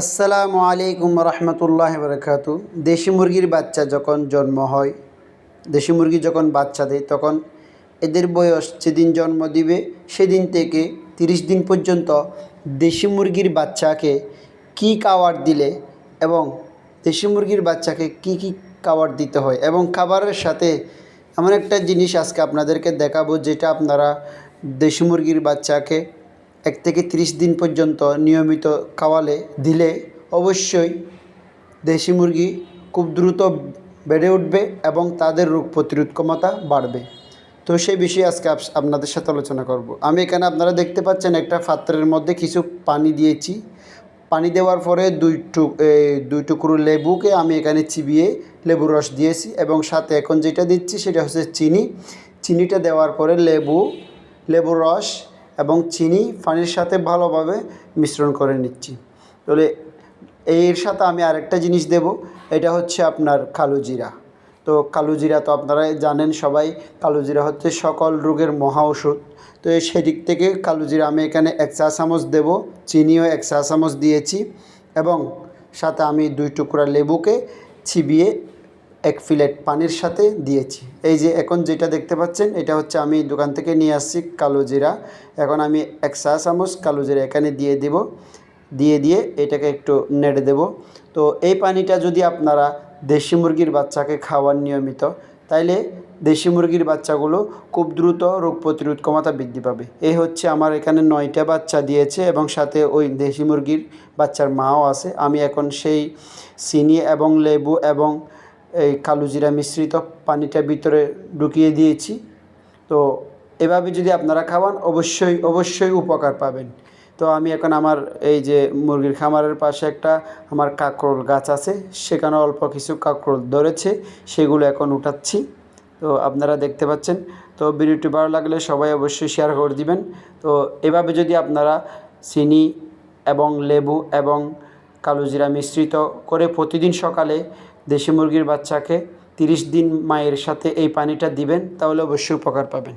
আসসালামু আলাইকুম রহমতুল্লাহ বরকাতু। দেশি মুরগির বাচ্চা যখন জন্ম হয়, দেশি মুরগি যখন বাচ্চা দেয়, তখন এদের বয়স যেদিন জন্ম দিবে, সেদিন থেকে তিরিশ দিন পর্যন্ত দেশি মুরগির বাচ্চাকে কী খাবার দিলে এবং দেশি মুরগির বাচ্চাকে কি কি খাবার দিতে হয় এবং খাবারের সাথে এমন একটা জিনিস আজকে আপনাদেরকে দেখাবো, যেটা আপনারা দেশি মুরগির বাচ্চাকে এক থেকে ত্রিশ দিন পর্যন্ত নিয়মিত খাওয়ালে দিলে অবশ্যই দেশি মুরগি খুব দ্রুত বেড়ে উঠবে এবং তাদের রোগ প্রতিরোধ ক্ষমতা বাড়বে। তো সেই বিষয়ে আজকে আপনাদের সাথে আলোচনা করব। আমি এখানে আপনারা দেখতে পাচ্ছেন একটা পাত্রের মধ্যে কিছু পানি দিয়েছি। পানি দেওয়ার পরে দুই টুক দুই টুকরো লেবুকে আমি এখানে চিবিয়ে লেবুর রস দিয়েছি এবং সাথে এখন যেটা দিচ্ছি সেটা হচ্ছে চিনি। চিনিটা দেওয়ার পরে লেবু, লেবুর রস এবং চিনি, পানির সাথে ভালোভাবে মিশ্রণ করে নিচ্ছি। তাহলে এর সাথে আমি আরেকটা জিনিস দেব, এটা হচ্ছে আপনার কালো জিরা। তো কালো জিরা তো আপনারা জানেন সবাই, কালো জিরা হচ্ছে সকল রোগের মহা ওষুধ। তো সেদিক থেকে কালো জিরা আমি এখানে এক চা চামচ দেবো, চিনিও এক চা চামচ দিয়েছি এবং সাথে আমি দুই টুকরা লেবুকে চিবিয়ে এক প্লেট পানির সাথে দিয়েছি। এই যে এখন যেটা দেখতে পাচ্ছেন, এটা হচ্ছে আমি দোকান থেকে নিয়ে আসছি কালো জিরা। এখন আমি এক চা চামচ কালো জিরা এখানে দিয়ে দেব। দিয়ে দিয়ে এটাকে একটু নেড়ে দেব। তো এই পানিটা যদি আপনারা দেশি মুরগির বাচ্চাকে খাওয়ান নিয়মিত, তাইলে দেশি মুরগির বাচ্চাগুলো খুব দ্রুত রোগ প্রতিরোধ ক্ষমতা বৃদ্ধি পাবে। এই হচ্ছে আমার এখানে নয়টা বাচ্চা দিয়েছে এবং সাথে ওই দেশি মুরগির বাচ্চার মাও আছে। আমি এখন সেই চিনি এবং লেবু এবং এই কালো জিরা মিশ্রিত পানিটা ভিতরে ঢুকিয়ে দিয়েছি। তো এভাবে যদি আপনারা খাওয়ান, অবশ্যই অবশ্যই উপকার পাবেন। তো আমি এখন আমার এই যে মুরগির খামারের পাশে একটা আমার কাঁকরোল গাছ আছে, সেখানে অল্প কিছু কাঁকরোল ধরেছে, সেগুলো এখন উঠাচ্ছি। তো আপনারা দেখতে পাচ্ছেন, তো ভিডিওটি ভালো লাগলে সবাই অবশ্যই শেয়ার করে দিবেন। তো এভাবে যদি আপনারা চিনি এবং লেবু এবং কালো জিরা মিশ্রিত করে প্রতিদিন সকালে দেশি মুরগির বাচ্চাকে তিরিশ দিন মায়ের সাথে এই পানিটা দিবেন, তাহলে অবশ্যই উপকার পাবেন।